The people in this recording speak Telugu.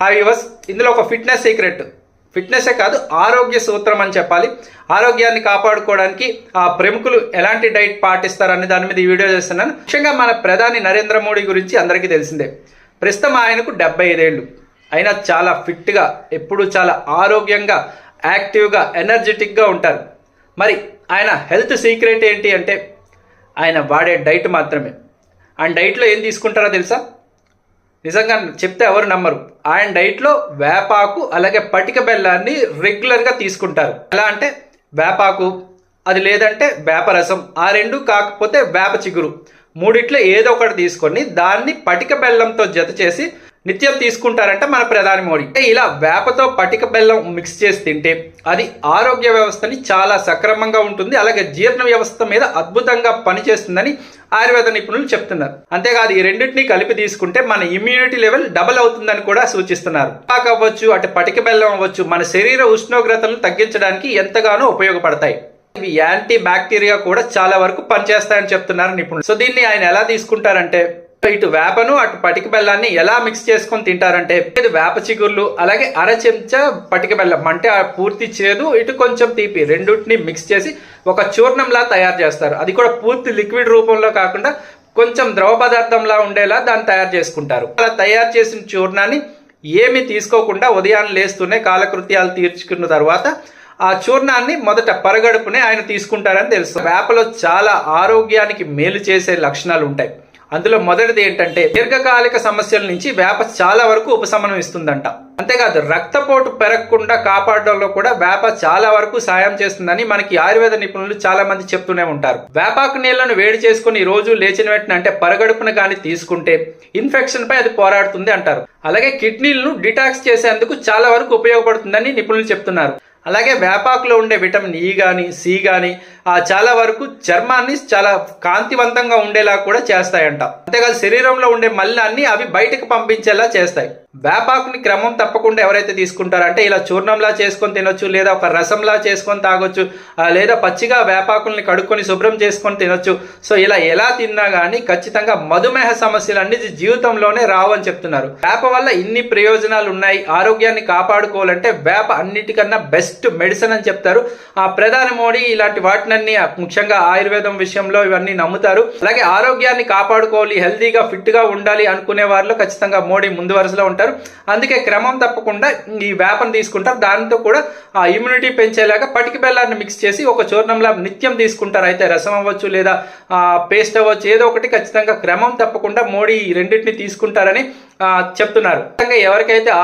హాయ్ యువర్స్ ఇందులో ఒక ఫిట్నెస్ సీక్రెట్ ఫిట్నెస్సే కాదు ఆరోగ్య సూత్రం అని చెప్పాలి. ఆరోగ్యాన్ని కాపాడుకోవడానికి ఆ ప్రముఖులు ఎలాంటి డైట్ పాటిస్తారనే దాని మీద ఈ వీడియో చేస్తున్నాను. ముఖ్యంగా మన ప్రధాని నరేంద్ర మోడీ గురించి అందరికీ తెలిసిందే. ప్రస్తుతం ఆయనకు డెబ్బై ఐదేళ్ళు అయినా చాలా ఫిట్గా ఎప్పుడూ చాలా ఆరోగ్యంగా యాక్టివ్గా ఎనర్జెటిక్గా ఉంటారు. మరి ఆయన హెల్త్ సీక్రెట్ ఏంటి అంటే ఆయన వాడే డైట్ మాత్రమే. ఆ డైట్లో ఏం తీసుకుంటారో తెలుసా? నిజంగా చెప్తే ఎవరు నమ్మరు. ఆయన డైట్లో వేపాకు అలాగే పటిక బెల్లాన్ని రెగ్యులర్గా తీసుకుంటారు. ఎలా అంటే వేపాకు అది లేదంటే వేప రసం ఆ రెండు కాకపోతే వేప చిగురు. మూడిట్లో ఏదో ఒకటి తీసుకొని దాన్ని పటిక బెల్లంతో జత చేసి నిత్యం తీసుకుంటారంట మన ప్రధాని మోడీ. అంటే ఇలా వేపతో పటిక బెల్లం మిక్స్ చేసి తింటే అది ఆరోగ్య వ్యవస్థని చాలా సక్రమంగా ఉంటుంది అలాగే జీర్ణ వ్యవస్థ మీద అద్భుతంగా పనిచేస్తుందని ఆయుర్వేద నిపుణులు చెప్తున్నారు. అంతేకాదు ఈ రెండింటిని కలిపి తీసుకుంటే మన ఇమ్యూనిటీ లెవెల్ డబల్ అవుతుందని కూడా సూచిస్తున్నారు. పాక్ అవ్వచ్చు అటు పటిక బెల్లం అవ్వచ్చు మన శరీర ఉష్ణోగ్రతను తగ్గించడానికి ఎంతగానో ఉపయోగపడతాయి. ఇవి యాంటీ బ్యాక్టీరియా కూడా చాలా వరకు పనిచేస్తాయని చెప్తున్నారు నిపుణులు. సో దీన్ని ఆయన ఎలా తీసుకుంటారంటే ఇటు వేపను అటు పటిక బెల్లాన్ని ఎలా మిక్స్ చేసుకొని తింటారంటే ఇది వేప చిగుర్లు అలాగే అర చెంచా పటిక బెల్లం అంటే పూర్తి చేదు ఇటు కొంచెం తీపి రెండింటిని మిక్స్ చేసి ఒక చూర్ణంలా తయారు చేస్తారు. అది కూడా పూర్తి లిక్విడ్ రూపంలో కాకుండా కొంచెం ద్రవ పదార్థంలా ఉండేలా దాన్ని తయారు చేసుకుంటారు. అలా తయారు చేసిన చూర్ణాన్ని ఏమి తీసుకోకుండా ఉదయాన్నే లేస్తూనే కాలకృత్యాలు తీర్చుకున్న తర్వాత ఆ చూర్ణాన్ని మొదట పరగడుపునే ఆయన తీసుకుంటారని తెలుసు. వేపలో చాలా ఆరోగ్యానికి మేలు చేసే లక్షణాలు ఉంటాయి. అందులో మొదటిది ఏంటంటే దీర్ఘకాలిక సమస్యల నుంచి వేప చాలా వరకు ఉపశమనం ఇస్తుందంట. అంతేకాదు రక్తపోటు పెరగకుండా కాపాడడంలో కూడా వేప చాలా వరకు సాయం చేస్తుందని మనకి ఆయుర్వేద నిపుణులు చాలా మంది చెప్తూనే ఉంటారు. వేపాకు నీళ్ళను వేడి చేసుకుని రోజు లేచిన వెంటనే అంటే పరగడుపున కానీ తీసుకుంటే ఇన్ఫెక్షన్ పై అది పోరాడుతుంది అంటారు. అలాగే కిడ్నీలను డిటాక్స్ చేసేందుకు చాలా వరకు ఉపయోగపడుతుందని నిపుణులు చెప్తున్నారు. అలాగే వేపాకులో ఉండే విటమిన్ e ఈ కానీ సి కానీ చాలా వరకు చర్మాన్ని చాలా కాంతివంతంగా ఉండేలా కూడా చేస్తాయంట. అంతేకాదు శరీరంలో ఉండే మలినాన్ని అవి బయటకు పంపించేలా చేస్తాయి. వేపాకుని క్రమం తప్పకుండా ఎవరైతే తీసుకుంటారో అంటే ఇలా చూర్ణంలా చేసుకొని తినొచ్చు లేదా ఒక రసంలా చేసుకొని తాగొచ్చు లేదా పచ్చిగా వేపాకుల్ని కడుక్కొని శుభ్రం చేసుకొని తినొచ్చు. సో ఇలా ఎలా తిన్నా కానీ ఖచ్చితంగా మధుమేహ సమస్యలు అన్ని జీవితంలోనే రావు అని చెప్తున్నారు. వేప వల్ల ఇన్ని ప్రయోజనాలు ఉన్నాయి. ఆరోగ్యాన్ని కాపాడుకోవాలంటే వేప అన్నిటికన్నా బెస్ట్ మెడిసిన్ అని చెప్తారు. ఆ ప్రధాని మోడీ ఇలాంటి వాటినన్నీ ముఖ్యంగా ఆయుర్వేదం విషయంలో ఇవన్నీ నమ్ముతారు. అలాగే ఆరోగ్యాన్ని కాపాడుకోవాలి హెల్తీగా ఫిట్గా ఉండాలి అనుకునే వారిలో ఖచ్చితంగా మోడీ ముందు వరుసలో ఉంటారు. అందుకే క్రమం తప్పకుండా ఈ వేపను తీసుకుంటారు. దానితో కూడా ఆ ఇమ్యూనిటీ పెంచేలాగా పటికి బెల్లాన్ని మిక్స్ చేసి ఒక చూర్ణంలా నిత్యం తీసుకుంటారు. అయితే రసం అవ్వచ్చు లేదా పేస్ట్ అవ్వచ్చు ఏదో ఒకటి ఖచ్చితంగా క్రమం తప్పకుండా మోడీ ఈ రెండింటిని తీసుకుంటారని ఆ, చెప్తున్నారు. ఖచ్చితంగా ఎవరికైతే